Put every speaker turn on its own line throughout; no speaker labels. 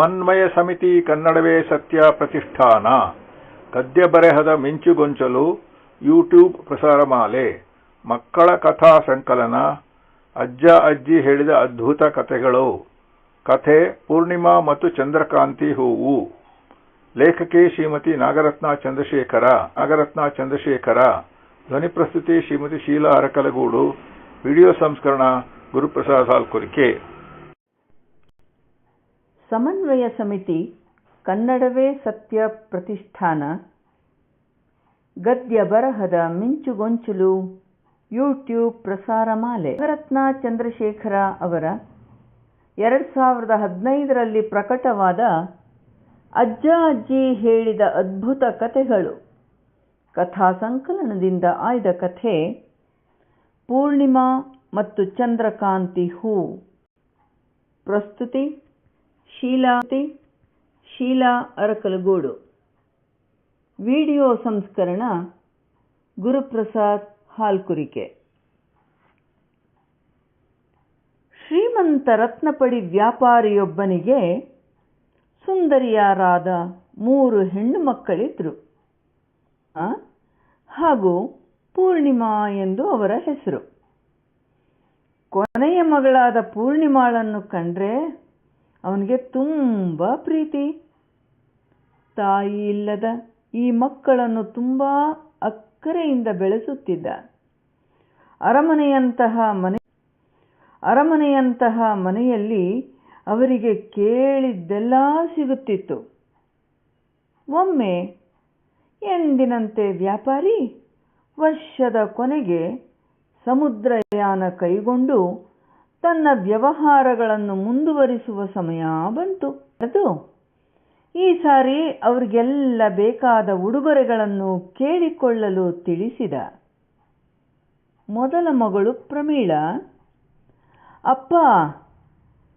ಸಮನ್ವಯ ಸಮಿತಿ ಕನ್ನಡವೇ ಸತ್ಯ ಪ್ರತಿಷ್ಠಾನ. ಗದ್ಯ ಬರೆಹದ ಮಿಂಚುಗೊಂಚಲು ಯೂಟ್ಯೂಬ್ ಪ್ರಸಾರಮಾಲೆ. ಮಕ್ಕಳ ಕಥಾ ಸಂಕಲನ. ಅಜ್ಜ ಅಜ್ಜಿ ಹೇಳಿದ ಅದ್ಭುತ ಕಥೆಗಳು. ಕಥೆ, ಪೂರ್ಣಿಮಾ ಮತ್ತು ಚಂದ್ರಕಾಂತಿ ಹೂವು. ಲೇಖಕಿ ಶ್ರೀಮತಿ ನಾಗರತ್ನ ಚಂದ್ರಶೇಖರ ನಾಗರತ್ನ ಚಂದ್ರಶೇಖರ. ಧ್ವನಿ ಪ್ರಸ್ತುತಿ ಶ್ರೀಮತಿ ಶೀಲಾ ಅರಕಲಗೂಡು. ವಿಡಿಯೋ ಸಂಸ್ಕರಣ ಗುರುಪ್ರಸಾದ್ ಹಾಲ್ಕುರಿಕೆ.
ಸಮನ್ವಯ ಸಮಿತಿ ಕನ್ನಡವೇ ಸತ್ಯ ಪ್ರತಿಷ್ಠಾನ. ಗದ್ಯ ಬರಹದ ಮಿಂಚುಗೊಂಚಲು ಯೂಟ್ಯೂಬ್ ಪ್ರಸಾರ ಮಾಲೆ. ರತ್ನ ಚಂದ್ರಶೇಖರ ಅವರ ಎರಡು ಸಾವಿರದ ಹದಿನೈದರಲ್ಲಿ ಪ್ರಕಟವಾದ ಅಜ್ಜ ಅಜ್ಜಿ ಹೇಳಿದ ಅದ್ಭುತ ಕಥೆಗಳು. ಕಥಾ ಸಂಕಲನದಿಂದ ಆಯ್ದ ಕಥೆ ಪೂರ್ಣಿಮಾ ಮತ್ತು ಚಂದ್ರಕಾಂತಿ ಹೂ. ಪ್ರಸ್ತುತಿ ಶೀಲಾತಿ ಶೀಲಾ ಅರಕಲಗೂಡು. ವಿಡಿಯೋ ಸಂಸ್ಕರಣ ಗುರುಪ್ರಸಾದ್ ಹಾಲ್ಕುರಿಕೆ. ಶ್ರೀಮಂತ ರತ್ನಪಡಿ ವ್ಯಾಪಾರಿಯೊಬ್ಬನಿಗೆ ಸುಂದರಿಯಾರಾದ ಮೂರು ಹೆಣ್ಣು ಮಕ್ಕಳಿದ್ರು. ಹಾಗೂ ಪೂರ್ಣಿಮಾ ಎಂದು ಅವರ ಹೆಸರು. ಕೊನೆಯ ಮಗಳಾದ ಪೂರ್ಣಿಮಾಳನ್ನು ಕಂಡ್ರೆ ಅವನಿಗೆ ತುಂಬ ಪ್ರೀತಿ. ತಾಯಿ ಇಲ್ಲದ ಈ ಮಕ್ಕಳನ್ನು ತುಂಬ ಅಕ್ಕರೆಯಿಂದ ಬೆಳೆಸುತ್ತಿದ್ದ. ಅರಮನೆಯಂತಹ ಮನೆ, ಅರಮನೆಯಂತಹ ಮನೆಯಲ್ಲಿ ಅವರಿಗೆ ಕೇಳಿದ್ದೆಲ್ಲ ಸಿಗುತ್ತಿತ್ತು. ಒಮ್ಮೆ ಎಂದಿನಂತೆ ವ್ಯಾಪಾರಿ ವರ್ಷದ ಕೊನೆಗೆ ಸಮುದ್ರಯಾನ ಕೈಗೊಂಡು ತನ್ನ ವ್ಯವಹಾರಗಳನ್ನು ಮುಂದುವರಿಸುವ ಸಮಯ ಬಂತು. ಅದು ಈ ಸಾರಿ ಅವರಿಗೆಲ್ಲ ಬೇಕಾದ ಉಡುಗೊರೆಗಳನ್ನು ಕೇಳಿಕೊಳ್ಳಲು ತಿಳಿಸಿದ. ಮೊದಲ ಮಗಳು ಪ್ರಮೀಳ, ಅಪ್ಪ,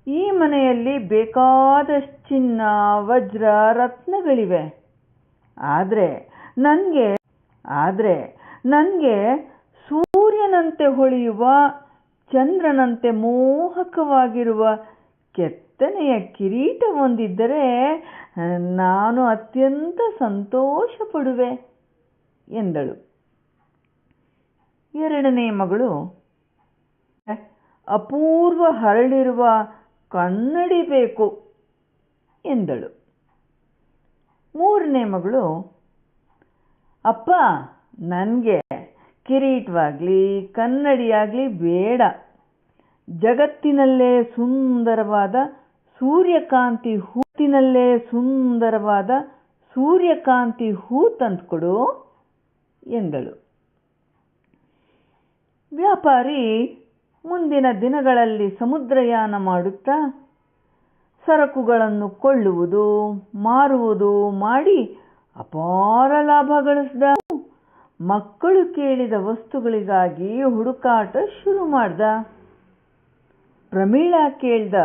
ಈ ಮನೆಯಲ್ಲಿ ಬೇಕಾದಷ್ಟು ಚಿನ್ನ, ವಜ್ರ, ರತ್ನಗಳಿವೆ. ಆದರೆ ನನಗೆ ಆದರೆ ನನಗೆ ಸೂರ್ಯನಂತೆ ಹೊಳೆಯುವ ಚಂದ್ರನಂತೆ ಮೋಹಕವಾಗಿರುವ ಕೆತ್ತನೆಯ ಕಿರೀಟ ಹೊಂದಿದ್ದರೆ, ನಾನು ಅತ್ಯಂತ ಸಂತೋಷ ಪಡುವೆ ಎಂದಳು. ಎರಡನೇ ಮಗಳು, ಅಪೂರ್ವ ಹರಳಿರುವ ಕನ್ನಡಿ ಬೇಕು ಎಂದಳು. ಮೂರನೇ ಮಗಳು, ಅಪ್ಪ, ನನಗೆ ಕಿರೀಟವಾಗಲಿ, ಕನ್ನಡಿಯಾಗಲಿ ಬೇಡ. ಜಗತ್ತಿನಲ್ಲೇ ಸುಂದರವಾದ ಸೂರ್ಯಕಾಂತಿ ಹೂತಿನಲ್ಲೇ ಸುಂದರವಾದ ಸೂರ್ಯಕಾಂತಿ ಹೂ ತಂದುಕೊಡು ಎಂದಳು. ವ್ಯಾಪಾರಿ ಮುಂದಿನ ದಿನಗಳಲ್ಲಿ ಸಮುದ್ರಯಾನ ಮಾಡುತ್ತಾ ಸರಕುಗಳನ್ನು ಕೊಳ್ಳುವುದು, ಮಾರುವುದು ಮಾಡಿ ಅಪಾರ ಲಾಭ ಗಳಿಸಿದ ಮಕ್ಕಳು ಕೇಳಿದ ವಸ್ತುಗಳಿಗಾಗಿ ಹುಡುಕಾಟ ಶುರು ಮಾಡ್ದ. ಪ್ರಮೀಳಾ ಕೇಳ್ದ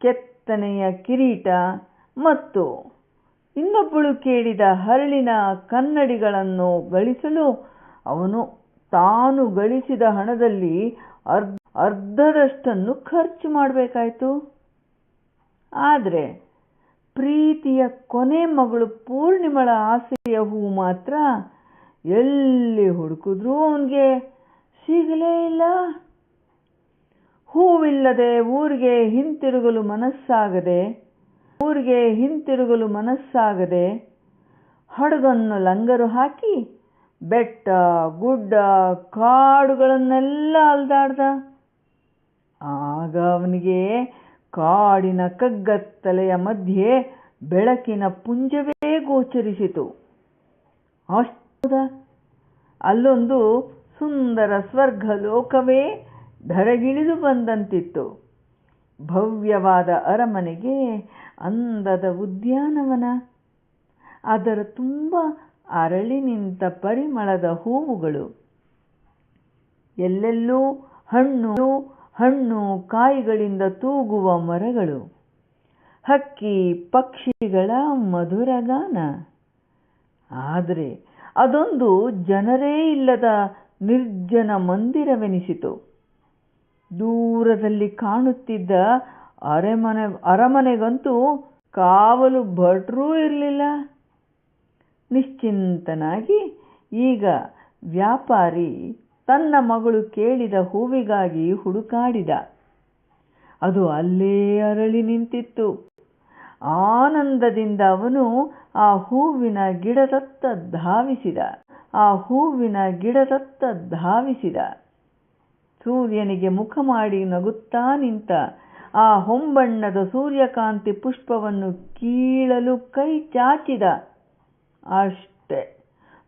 ಕೆತ್ತನೆಯ ಕಿರೀಟ ಮತ್ತು ಇನ್ನೊಬ್ಬಳು ಕೇಳಿದ ಹರಳಿನ ಕನ್ನಡಿಗಳನ್ನು ಗಳಿಸಲು ಅವನು ತಾನು ಗಳಿಸಿದ ಹಣದಲ್ಲಿ ಅರ್ಧ ಅರ್ಧದಷ್ಟನ್ನು ಖರ್ಚು ಮಾಡಬೇಕಾಯಿತು. ಆದರೆ ಪ್ರೀತಿಯ ಕೊನೆ ಮಗಳು ಪೂರ್ಣಿಮಳ ಆಸೆಯ ಹೂ ಮಾತ್ರ ಎಲ್ಲಿ ಹುಡುಕಿದ್ರೂ ಅವನಿಗೆ ಸಿಗಲೇ ಇಲ್ಲ. ಹೂವಿಲ್ಲದೆ ಊರಿಗೆ ಹಿಂತಿರುಗಲು ಮನಸ್ಸಾಗದೆ, ಊರಿಗೆ ಹಿಂತಿರುಗಲು ಮನಸ್ಸಾಗದೆ ಹಡಗನ್ನು ಲಂಗರು ಹಾಕಿ ಬೆಟ್ಟ, ಗುಡ್ಡ, ಕಾಡುಗಳನ್ನೆಲ್ಲ ಅಲ್ದಾಡ್ದ. ಆಗ ಅವನಿಗೆ ಕಾಡಿನ ಕಗ್ಗತ್ತಲೆಯ ಮಧ್ಯೆ ಬೆಳಕಿನ ಪುಂಜವೇ ಗೋಚರಿಸಿತು. ಅಷ್ಟದ ಅಲ್ಲೊಂದು ಸುಂದರ ಸ್ವರ್ಗ ಲೋಕವೇ ಧರೆಗಿಳಿದು ಬಂದಂತಿತ್ತು. ಭವ್ಯವಾದ ಅರಮನೆಗೆ ಅಂದದ ಉದ್ಯಾನವನ. ಅದರ ತುಂಬ ಅರಳಿ ನಿಂತ ಪರಿಮಳದ ಹೂವುಗಳು. ಎಲ್ಲೆಲ್ಲೂ ಹಣ್ಣು ಹಣ್ಣು ಕಾಯಿಗಳಿಂದ ತೂಗುವ ಮರಗಳು. ಹಕ್ಕಿ ಪಕ್ಷಿಗಳ ಮಧುರಗಾನ ಆದರೆ ಅದೊಂದು ಜನರೇ ಇಲ್ಲದ ನಿರ್ಜನ ಮಂದಿರವೆನಿಸಿತು. ದೂರದಲ್ಲಿ ಕಾಣುತ್ತಿದ್ದ ಅರೆಮನೆ, ಅರಮನೆಗಂತೂ ಕಾವಲು ಭಟ್ರೂ ಇರಲಿಲ್ಲ. ನಿಶ್ಚಿಂತನಾಗಿ ಈಗ ವ್ಯಾಪಾರಿ ತನ್ನ ಮಗಳು ಕೇಳಿದ ಹೂವಿಗಾಗಿ ಹುಡುಕಾಡಿದ. ಅದು ಅಲ್ಲೇ ಅರಳಿ ನಿಂತಿತ್ತು. ಆನಂದದಿಂದ ಅವನು ಆ ಹೂವಿನ ಗಿಡದತ್ತ ಧಾವಿಸಿದ. ಆ ಹೂವಿನ ಗಿಡದತ್ತ ಧಾವಿಸಿದ. ಸೂರ್ಯನಿಗೆ ಮುಖ ಮಾಡಿ ನಗುತ್ತಾ ನಿಂತ ಆ ಹೊಂಬಣ್ಣದ ಸೂರ್ಯಕಾಂತಿ ಪುಷ್ಪವನ್ನು ಕೀಳಲು ಕೈ ಚಾಚಿದ. ಅಷ್ಟೆ,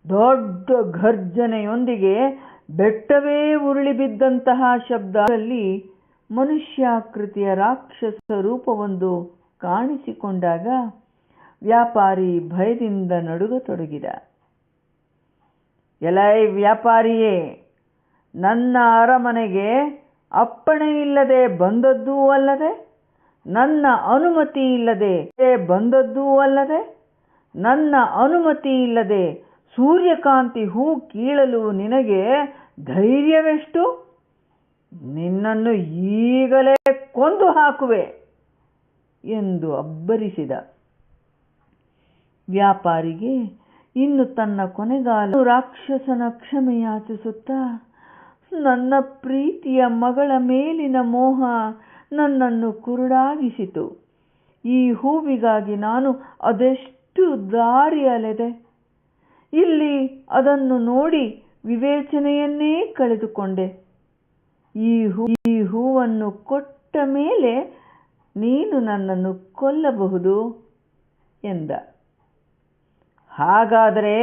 ದೊಡ್ಡ ಘರ್ಜನೆಯೊಂದಿಗೆ ಬೆಟ್ಟವೇ ಉರುಳಿ ಬಿದ್ದಂತಹ ಶಬ್ದದಲ್ಲಿ ಮನುಷ್ಯಾಕೃತಿಯ ರಾಕ್ಷಸ ರೂಪವೊಂದು ಕಾಣಿಸಿಕೊಂಡಾಗ ವ್ಯಾಪಾರಿ ಭಯದಿಂದ ನಡುಗತೊಡಗಿದ ಎಲೈ ವ್ಯಾಪಾರಿಯೇ, ನನ್ನ ಅರಮನೆಗೆ ಅಪ್ಪಣೆ ಇಲ್ಲದೆ ಬಂದದ್ದೂ ಅಲ್ಲದೆ, ನನ್ನ ಅನುಮತಿ ಇಲ್ಲದೆ ಬಂದದ್ದೂ ಅಲ್ಲದೆ, ನನ್ನ ಅನುಮತಿ ಇಲ್ಲದೆ ಸೂರ್ಯಕಾಂತಿ ಹೂ ಕೀಳಲು ನಿನಗೆ ಧೈರ್ಯವೆಷ್ಟು? ನಿನ್ನನ್ನು ಈಗಲೇ ಕೊಂದು ಹಾಕುವೆ. ಎಂದು ಅಬ್ಬರಿಸಿದ. ವ್ಯಾಪಾರಿಗೆ ಇನ್ನು ತನ್ನ ಕೊನೆಗಾಲ ರಾಕ್ಷಸನ ಕ್ಷಮೆಯಾಚಿಸುತ್ತಾ ನನ್ನ ಪ್ರೀತಿಯ ಮಗಳ ಮೇಲಿನ ಮೋಹ ನನ್ನನ್ನು ಕುರುಡಾಗಿಸಿತು. ಈ ಹೂವಿಗಾಗಿ ನಾನು ಅದೆಷ್ಟು ದಾರಿ ಅಲೆದೆ ಇಲ್ಲಿ ಅದನ್ನು ನೋಡಿ ವಿವೇಚನೆಯನ್ನೇ ಕಳೆದುಕೊಂಡೆ. ಈ ಹೂವನ್ನು ಕೊಟ್ಟ ಮೇಲೆ ನೀನು ನನ್ನನ್ನು ಕೊಲ್ಲಬಹುದು ಎಂದ. ಹಾಗಾದರೆ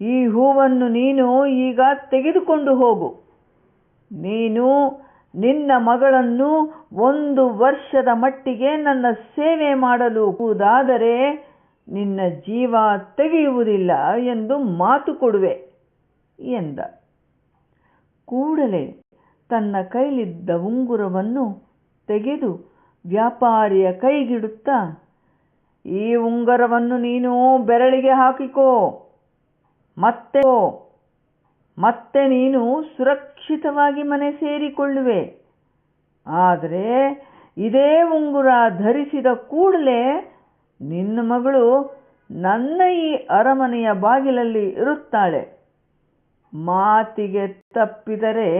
ಈ ಹೂವನ್ನು ನೀನು ಈಗ ತೆಗೆದುಕೊಂಡು ಹೋಗು. ನೀನು ನಿನ್ನ ಮಗಳನ್ನು ಒಂದು ವರ್ಷದ ಮಟ್ಟಿಗೆ ನನ್ನ ಸೇವೆ ಮಾಡಲು ಹೋದಾದರೆ ನಿನ್ನ ಜೀವ ತೆಗೆಯುವುದಿಲ್ಲ ಎಂದು ಮಾತು ಕೊಡುವೆ ಎಂದ. ಕೂಡಲೇ ತನ್ನ ಕೈಲಿದ್ದ ಉಂಗುರವನ್ನು ತೆಗೆದು ವ್ಯಾಪಾರಿಯ ಕೈಗಿಡುತ್ತಾ, ಈ ಉಂಗರವನ್ನು ನೀನು ಬೆರಳಿಗೆ ಹಾಕಿಕೋ, ಮತ್ತೆ ಮತ್ತೆ ನೀನು ಸುರಕ್ಷಿತವಾಗಿ ಮನೆ ಸೇರಿಕೊಳ್ಳುವೆ. ಆದರೆ ಇದೇ ಉಂಗುರ ಧರಿಸಿದ ಕೂಡಲೇ ನಿನ್ನ ಮಗಳು ನನ್ನ ಈ ಅರಮನೆಯ ಬಾಗಿಲಲ್ಲಿ ಇರುತ್ತಾಳೆ. ಮಾತಿಗೆ ತಪ್ಪಿದರೆ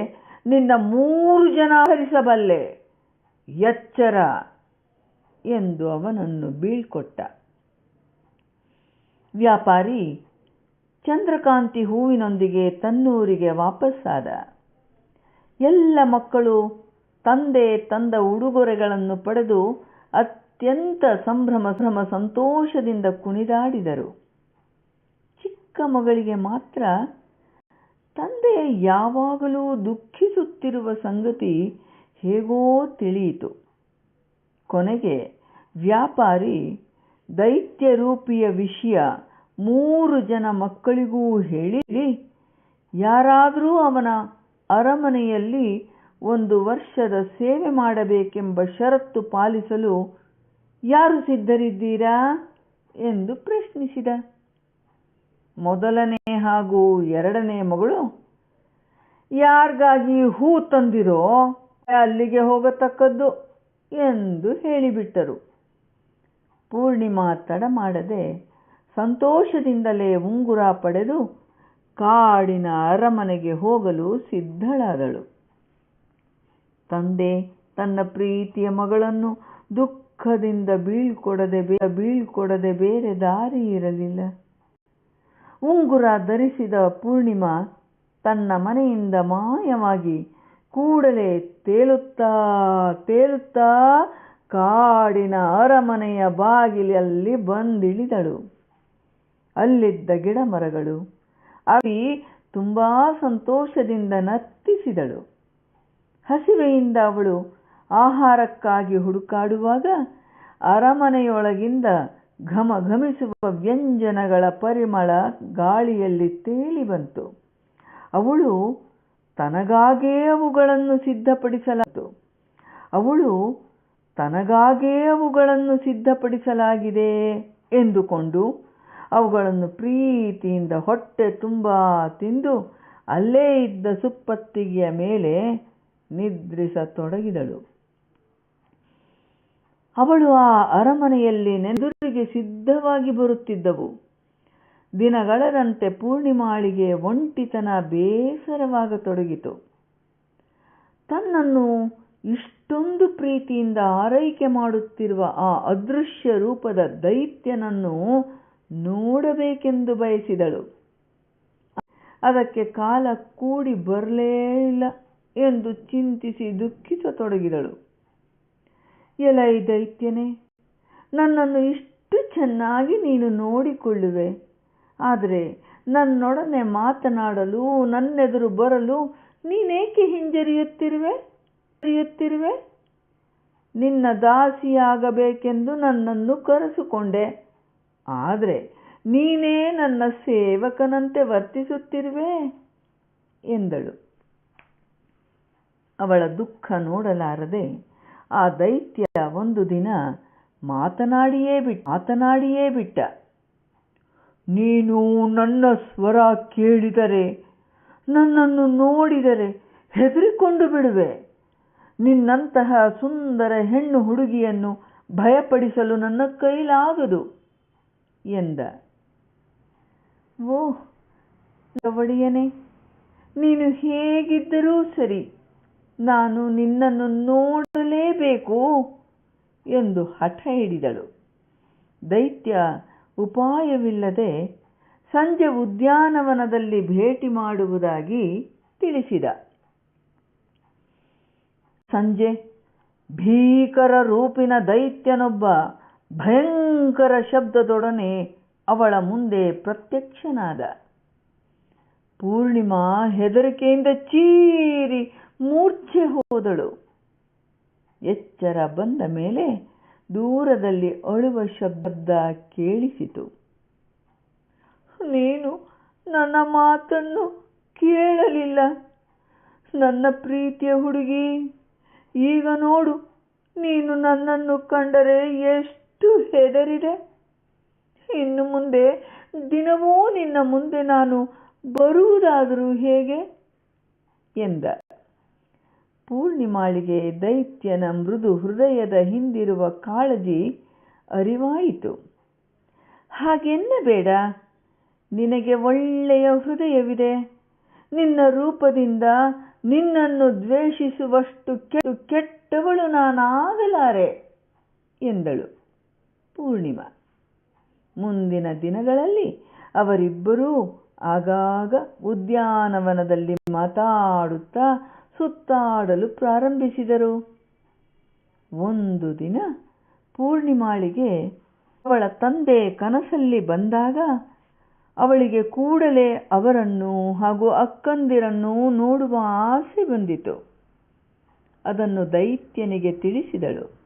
ನಿನ್ನ ಮೂರು ಜನ ಹರಿಸಬಲ್ಲೆ ಎಚ್ಚರ ಎಂದು ಅವನನ್ನು ಬೀಳ್ಕೊಟ್ಟ. ವ್ಯಾಪಾರಿ ಚಂದ್ರಕಾಂತಿ ಹೂವಿನೊಂದಿಗೆ ತನ್ನೂರಿಗೆ ವಾಪಸ್ಸಾದ ಎಲ್ಲ ಮಕ್ಕಳು ತಂದೆ ತಂದ ಉಡುಗೊರೆಗಳನ್ನು ಪಡೆದು ಅತ್ಯಂತ ಸಂಭ್ರಮ ಸಂಭ್ರಮ ಸಂತೋಷದಿಂದ ಕುಣಿದಾಡಿದರು. ಚಿಕ್ಕ ಮಗಳಿಗೆ ಮಾತ್ರ ತಂದೆ ಯಾವಾಗಲೂ ದುಃಖಿಸುತ್ತಿರುವ ಸಂಗತಿ ಹೇಗೋ ತಿಳಿಯಿತು. ಕೊನೆಗೆ ವ್ಯಾಪಾರಿ ದೈತ್ಯರೂಪಿಯ ವಿಷಯ ಮೂರು ಜನ ಮಕ್ಕಳಿಗೂ ಹೇಳಿ ಯಾರಾದರೂ ಅವನ ಅರಮನೆಯಲ್ಲಿ ಒಂದು ವರ್ಷದ ಸೇವೆ ಮಾಡಬೇಕೆಂಬ ಷರತ್ತು ಪಾಲಿಸಲು ಯಾರು ಸಿದ್ಧರಿದ್ದೀರಾ ಎಂದು ಪ್ರಶ್ನಿಸಿದ. ಮೊದಲನೇ ಹಾಗೂ ಎರಡನೇ ಮಗಳು, ಯಾರಿಗಾಗಿ ಹೂ ತಂದಿರೋ ಅಲ್ಲಿಗೆ ಹೋಗತಕ್ಕದ್ದು ಎಂದು ಹೇಳಿಬಿಟ್ಟರು. ಪೂರ್ಣಿಮಾ ತಡ ಮಾಡದೆ ಸಂತೋಷದಿಂದಲೇ ಉಂಗುರ ಪಡೆದು ಕಾಡಿನ ಅರಮನೆಗೆ ಹೋಗಲು ಸಿದ್ಧಳಾದಳು. ತಂದೆ ತನ್ನ ಪ್ರೀತಿಯ ಮಗಳನ್ನು ದುಃಖದಿಂದ ಬೀಳ್ಕೊಡದೆ ಬೀಳ್ಕೊಡದೆ ಬೇರೆ ದಾರಿ ಇರಲಿಲ್ಲ. ಉಂಗುರ ಧರಿಸಿದ ಪೂರ್ಣಿಮಾ ತನ್ನ ಮನೆಯಿಂದ ಮಾಯವಾಗಿ ಕೂಡಲೇ ತೇಲುತ್ತಾ ತೇಲುತ್ತಾ ಕಾಡಿನ ಅರಮನೆಯ ಬಾಗಿಲಲ್ಲಿ ಬಂದಿಳಿದಳು. ಅಲ್ಲಿದ್ದ ಗಿಡ ಮರಗಳು ಅವಿ ತುಂಬ ಸಂತೋಷದಿಂದ ನತ್ತಿಸಿದಳು. ಹಸಿವೆಯಿಂದ ಅವಳು ಆಹಾರಕ್ಕಾಗಿ ಹುಡುಕಾಡುವಾಗ ಅರಮನೆಯೊಳಗಿಂದ ಘಮ ಘಮಿಸುವ ವ್ಯಂಜನಗಳ ಪರಿಮಳ ಗಾಳಿಯಲ್ಲಿ ತೇಲಿ ಬಂತು ಅವಳು ತನಗಾಗೇ ಅವುಗಳನ್ನು ಸಿದ್ಧಪಡಿಸಲಾಯಿತು ಅವಳು ತನಗಾಗೇ ಅವುಗಳನ್ನು ಸಿದ್ಧಪಡಿಸಲಾಗಿದೆ ಎಂದುಕೊಂಡು ಅವುಗಳನ್ನು ಪ್ರೀತಿಯಿಂದ ಹೊಟ್ಟೆ ತುಂಬ ತಿಂದು ಅಲ್ಲೇ ಇದ್ದ ಸುಪ್ಪತ್ತಿಗೆಯ ಮೇಲೆ ನಿದ್ರಿಸತೊಡಗಿದಳು. ಅವಳು ಆ ಅರಮನೆಯಲ್ಲಿ ನೆದುರಿಗೆ ಸಿದ್ಧವಾಗಿ ಬರುತ್ತಿದ್ದವು. ದಿನಗಳರಂತೆ ಪೂರ್ಣಿಮಾಳಿಗೆ ಒಂಟಿತನ ಬೇಸರವಾಗತೊಡಗಿತು ತನ್ನನ್ನು ಇಷ್ಟೊಂದು ಪ್ರೀತಿಯಿಂದ ಆರೈಕೆ ಮಾಡುತ್ತಿರುವ ಆ ಅದೃಶ್ಯ ರೂಪದ ದೈತ್ಯನನ್ನು ನೋಡಬೇಕೆಂದು ಬಯಸಿದಳು. ಅದಕ್ಕೆ ಕಾಲ ಕೂಡಿ ಬರಲೇ ಇಲ್ಲ ಎಂದು ಚಿಂತಿಸಿ ದುಃಖಿಸತೊಡಗಿದಳು ಎಲೈ ದೈತ್ಯನೇ, ನನ್ನನ್ನು ಇಷ್ಟು ಚೆನ್ನಾಗಿ ನೀನು ನೋಡಿಕೊಳ್ಳುವೆ. ಆದರೆ ನನ್ನೊಡನೆ ಮಾತನಾಡಲು, ನನ್ನೆದುರು ಬರಲು ನೀನೇಕೆ ಹಿಂಜರಿಯುತ್ತಿರುವೆ? ಹಿಂಜರಿಯುತ್ತಿರುವೆ? ನಿನ್ನ ದಾಸಿಯಾಗಬೇಕೆಂದು ನನ್ನನ್ನು ಕರೆಸಿಕೊಂಡೆ. ಆದರೆ ನೀನೇ ನನ್ನ ಸೇವಕನಂತೆ ವರ್ತಿಸುತ್ತಿರುವೆ? ಎಂದಳು. ಅವಳ ದುಃಖ ನೋಡಲಾರದೆ ಆ ದೈತ್ಯ ಒಂದು ದಿನ ಮಾತನಾಡಿಯೇ ಬಿಟ್ಟ ಮಾತನಾಡಿಯೇ ಬಿಟ್ಟ. ನೀನು ನನ್ನ ಸ್ವರ ಕೇಳಿದರೆ, ನನ್ನನ್ನು ನೋಡಿದರೆ ಹೆದರಿಕೊಂಡು ಬಿಡುವೆ. ನಿನ್ನಂತಹ ಸುಂದರ ಹೆಣ್ಣು ಹುಡುಗಿಯನ್ನು ಭಯಪಡಿಸಲು ನನ್ನ ಕೈಲಾಗದು ಎಂದ. ಓ ಒಡೆಯನೇ ನೀನು ಹೇಗಿದ್ದರೂ ಸರಿ, ನಾನು ನಿನ್ನನ್ನು ನೋಡಲೇಬೇಕು ಎಂದು ಹಠ ಹಿಡಿದಳು. ದೈತ್ಯ ಉಪಾಯವಿಲ್ಲದೆ ಸಂಜೆ ಉದ್ಯಾನವನದಲ್ಲಿ ಭೇಟಿ ಮಾಡುವುದಾಗಿ ತಿಳಿಸಿದ. ಸಂಜೆ ಭೀಕರ ರೂಪಿನ ದೈತ್ಯನೊಬ್ಬ ಭಯಂಕರ ಶಬ್ದದೊಡನೆ ಅವಳ ಮುಂದೆ ಪ್ರತ್ಯಕ್ಷನಾದ. ಪೂರ್ಣಿಮಾ ಹೆದರಿಕೆಯಿಂದ ಚೀರಿ ಮೂರ್ಛೆ ಹೋದಳು. ಎಚ್ಚರ ಬಂದ ಮೇಲೆ ದೂರದಲ್ಲಿ ಅಳುವ ಶಬ್ದ ಕೇಳಿಸಿತು. ನೀನು ನನ್ನ ಮಾತನ್ನು ಕೇಳಲಿಲ್ಲ. ನನ್ನ ಪ್ರೀತಿಯ ಹುಡುಗಿ, ಈಗ ನೋಡು, ನೀನು ನನ್ನನ್ನು ಕಂಡರೆ ಎಷ್ಟು ಹೆದರಿದೆ. ಇನ್ನು ಮುಂದೆ, ದಿನವೂ ನಿನ್ನ ಮುಂದೆ ನಾನು ಬರುವುದಾದರೂ ಹೇಗೆ? ಎಂದ. ಪೂರ್ಣಿಮಾಳಿಗೆ ದೈತ್ಯನ ಮೃದು ಹೃದಯದ ಹಿಂದಿರುವ ಕಾಳಜಿ ಅರಿವಾಯಿತು. ಹಾಗೆನ್ನಬೇಡ. ನಿನಗೆ ಒಳ್ಳೆಯ ಹೃದಯವಿದೆ. ನಿನ್ನ ರೂಪದಿಂದ ನಿನ್ನನ್ನು ದ್ವೇಷಿಸುವಷ್ಟು ಕೆಟ್ಟವಳು ನಾನಾಗಲಾರೆ ಎಂದಳು ಪೂರ್ಣಿಮಾ. ಮುಂದಿನ ದಿನಗಳಲ್ಲಿ ಅವರಿಬ್ಬರೂ ಆಗಾಗ ಉದ್ಯಾನವನದಲ್ಲಿ ಮಾತಾಡುತ್ತಾ ಸುತ್ತಾಡಲು ಪ್ರಾರಂಭಿಸಿದರು. ಒಂದು ದಿನ ಪೂರ್ಣಿಮಾಳಿಗೆ ಅವಳ ತಂದೆ ಕನಸಲ್ಲಿ ಬಂದಾಗ ಅವಳಿಗೆ ಕೂಡಲೇ ಅವರನ್ನು ಹಾಗೂ ಅಕ್ಕಂದಿರನ್ನು ನೋಡುವ ಆಸೆ ಬಂದಿತು. ಅದನ್ನು ದೈತ್ಯನಿಗೆ ತಿಳಿಸಿದಳು.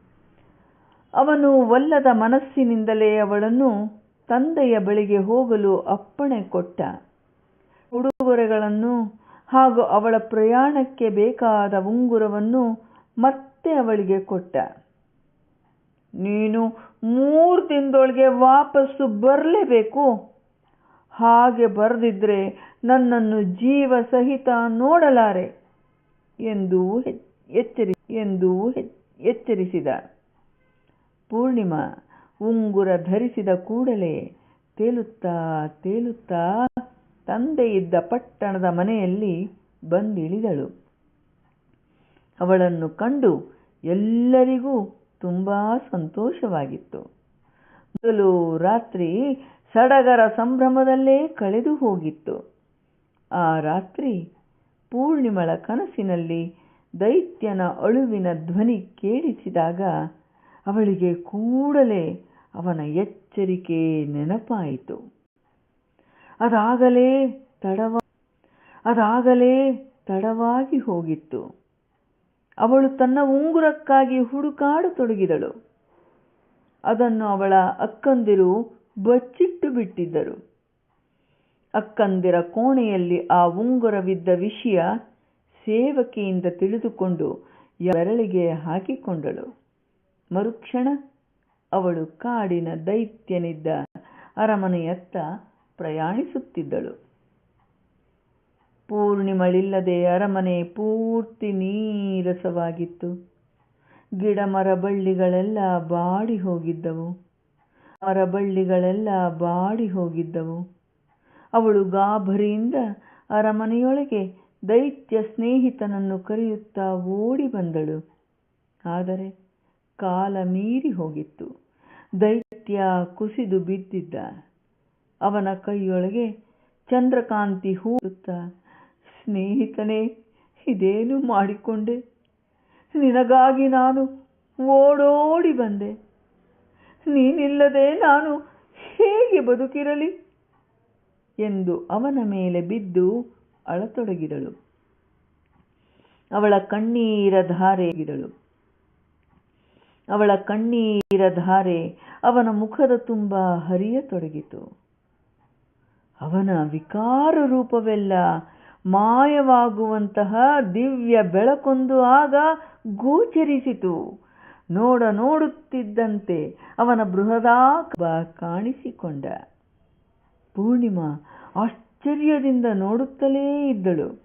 ಅವನು ಒಲ್ಲದ ಮನಸ್ಸಿನಿಂದಲೇ ಅವಳನ್ನು ತಂದೆಯ ಬಳಿಗೆ ಹೋಗಲು ಅಪ್ಪಣೆ ಕೊಟ್ಟ. ಉಡುಗೊರೆಗಳನ್ನು ಹಾಗೂ ಅವಳ ಪ್ರಯಾಣಕ್ಕೆ ಬೇಕಾದ ಉಂಗುರವನ್ನು ಮತ್ತೆ ಅವಳಿಗೆ ಕೊಟ್ಟ. ನೀನು ಮೂರು ದಿನದೊಳಗೆ ವಾಪಸ್ಸು ಬರಲೇಬೇಕು. ಹಾಗೆ ಬರೆದಿದ್ರೆ ನನ್ನನ್ನು ಜೀವ ಸಹಿತ ನೋಡಲಾರೆ ಎಂದು ಎಚ್ಚರಿ, ಎಂದು ಎಚ್ಚರಿಸಿದ. ಪೂರ್ಣಿಮಾ ಉಂಗುರ ಧರಿಸಿದ ಕೂಡಲೇ ತೇಲುತ್ತಾ ತೇಲುತ್ತಾ ತಂದೆ ಇದ್ದ ಪಟ್ಟಣದ ಮನೆಯಲ್ಲಿ ಬಂದಿಳಿದಳು. ಅವಳನ್ನು ಕಂಡು ಎಲ್ಲರಿಗೂ ತುಂಬ ಸಂತೋಷವಾಗಿತ್ತು. ಮೊದಲು ರಾತ್ರಿ ಸಡಗರ ಸಂಭ್ರಮದಲ್ಲೇ ಕಳೆದು ಹೋಗಿತ್ತು. ಆ ರಾತ್ರಿ ಪೂರ್ಣಿಮಳ ಕನಸಿನಲ್ಲಿ ದೈತ್ಯನ ಅಳುವಿನ ಧ್ವನಿ ಕೇಳಿಸಿದಾಗ ಅವಳಿಗೆ ಕೂಡಲೇ ಅವನ ಎಚ್ಚರಿಕೆ ನೆನಪಾಯಿತು. ಅದಾಗಲೇ ತಡವ ಅದಾಗಲೇ ತಡವಾಗಿ ಹೋಗಿತ್ತು. ಅವಳು ತನ್ನ ಉಂಗುರಕ್ಕಾಗಿ ಹುಡುಕಾಡತೊಡಗಿದಳು ಅದನ್ನು ಅವಳ ಅಕ್ಕಂದಿರು ಬಚ್ಚಿಟ್ಟು ಬಿಟ್ಟಿದ್ದರು. ಅಕ್ಕಂದಿರ ಕೋಣೆಯಲ್ಲಿ ಆ ಉಂಗುರವಿದ್ದ ವಿಷಯ ಸೇವಕಿಯಿಂದ ತಿಳಿದುಕೊಂಡು ಬೆರಳಿಗೆ ಹಾಕಿಕೊಂಡಳು. ಮರುಕ್ಷಣ ಅವಳು ಕಾಡಿನ ದೈತ್ಯನಿದ್ದ ಅರಮನೆಯತ್ತ ಪ್ರಯಾಣಿಸುತ್ತಿದ್ದಳು. ಪೂರ್ಣಿಮಳಿಲ್ಲದೆ ಅರಮನೆ ಪೂರ್ತಿ ನೀರಸವಾಗಿತ್ತು. ಗಿಡ ಮರ ಬಳ್ಳಿಗಳೆಲ್ಲ ಬಾಡಿ ಹೋಗಿದ್ದವು ಮರ ಬಳ್ಳಿಗಳೆಲ್ಲ ಬಾಡಿ ಹೋಗಿದ್ದವು ಅವಳು ಗಾಭರಿಯಿಂದ ಅರಮನೆಯೊಳಗೆ ದೈತ್ಯ ಸ್ನೇಹಿತನನ್ನು ಕರೆಯುತ್ತಾ ಓಡಿ ಬಂದಳು. ಆದರೆ ಕಾಲ ಮೀರಿ ಹೋಗಿತ್ತು. ದೈತ್ಯ ಕುಸಿದು ಬಿದ್ದಿದ್ದ. ಅವನ ಕೈಯೊಳಗೆ ಚಂದ್ರಕಾಂತಿ ಹೂಡುತ್ತಾ, ಸ್ನೇಹಿತನೇ, ಇದೇನು ಮಾಡಿಕೊಂಡೆ? ನಿನಗಾಗಿ ನಾನು ಓಡೋಡಿ ಬಂದೆ. ನೀನಿಲ್ಲದೆ ನಾನು ಹೇಗೆ ಬದುಕಿರಲಿ? ಎಂದು ಅವನ ಮೇಲೆ ಬಿದ್ದು ಅಳತೊಡಗಿದಳು. ಅವಳ ಕಣ್ಣೀರ ಧಾರೆಗಿದಳು ಅವಳ ಕಣ್ಣೀರ ಧಾರೆ ಅವನ ಮುಖದ ತುಂಬ ಹರಿಯತೊಡಗಿತು. ಅವನ ವಿಕಾರ ರೂಪವೆಲ್ಲ ಮಾಯವಾಗುವಂತಹ ದಿವ್ಯ ಬೆಳಕೊಂದು ಆಗ ಗೋಚರಿಸಿತು. ನೋಡ ನೋಡುತ್ತಿದ್ದಂತೆ ಅವನ ಬೃಹದಾಕ ಕಾಣಿಸಿಕೊಂಡ. ಪೂರ್ಣಿಮಾ ಆಶ್ಚರ್ಯದಿಂದ ನೋಡುತ್ತಲೇ ಇದ್ದಳು.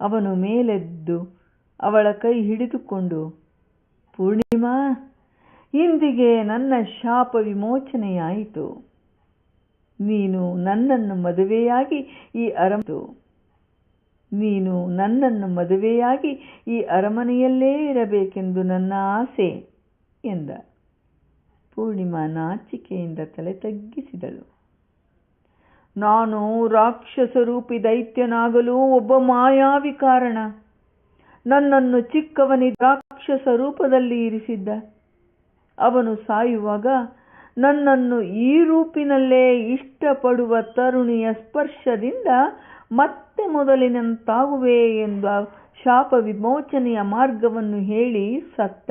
ಅವನು ಮೇಲೆದ್ದು ಅವಳ ಕೈ ಹಿಡಿದುಕೊಂಡು, ಪೂರ್ಣಿಮಾ, ಇಂದಿಗೆ ನನ್ನ ಶಾಪ ವಿಮೋಚನೆಯಾಯಿತು. ನೀನು ನನ್ನನ್ನು ಮದುವೆಯಾಗಿ ಈ ಅರಮದು ನೀನು ನನ್ನನ್ನು ಮದುವೆಯಾಗಿ ಈ ಅರಮನೆಯಲ್ಲೇ ಇರಬೇಕೆಂದು ನನ್ನ ಆಸೆ ಎಂದ. ಪೂರ್ಣಿಮಾ ನಾಚಿಕೆಯಿಂದ ತಲೆ ತಗ್ಗಿಸಿದಳು. ನಾನು ರಾಕ್ಷಸರೂಪಿ ದೈತ್ಯನಾಗಲು ಒಬ್ಬ ಮಾಯಾವಿ ಕಾರಣ. ನನ್ನನ್ನು ಚಿಕ್ಕವನಿ ರಾಕ್ಷಸ ರೂಪದಲ್ಲಿ ಇರಿಸಿದ್ದ. ಅವನು ಸಾಯುವಾಗ ನನ್ನನ್ನು ಈ ರೂಪಿನಲ್ಲೇ ಇಷ್ಟಪಡುವ ತರುಣಿಯ ಸ್ಪರ್ಶದಿಂದ ಮತ್ತೆ ಮೊದಲಿನಂತಾಗುವೆ ಎಂಬ ಶಾಪ ವಿಮೋಚನೆಯ ಮಾರ್ಗವನ್ನು ಹೇಳಿ ಸತ್ತ.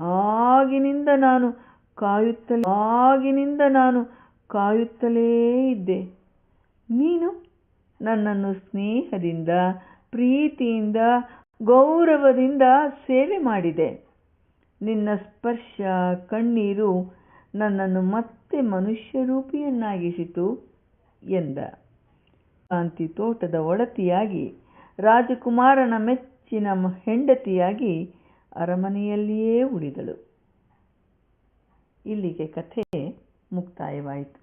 ಆಗಿನಿಂದ ನಾನು ಕಾಯುತ್ತಲೇ, ಆಗಿನಿಂದ ನಾನು ಕಾಯುತ್ತಲೇ ಇದ್ದೆ. ನೀನು ನನ್ನನ್ನು ಸ್ನೇಹದಿಂದ, ಪ್ರೀತಿಯಿಂದ, ಗೌರವದಿಂದ ಸೇವೆ ಮಾಡಿದೆ. ನಿನ್ನ ಸ್ಪರ್ಶ, ಕಣ್ಣೀರು ನನ್ನನ್ನು ಮತ್ತೆ ಮನುಷ್ಯರೂಪಿಯನ್ನಾಗಿಸಿತು ಎಂದ. ಕಾಂತಿ ತೋಟದ ಒಡತಿಯಾಗಿ, ರಾಜಕುಮಾರನ ಮೆಚ್ಚಿನ ಹೆಂಡತಿಯಾಗಿ ಅರಮನೆಯಲ್ಲಿಯೇ ಉಳಿದಳು. ಇಲ್ಲಿಗೆ ಕಥೆ ಮುಕ್ತಾಯವಾಯಿತು.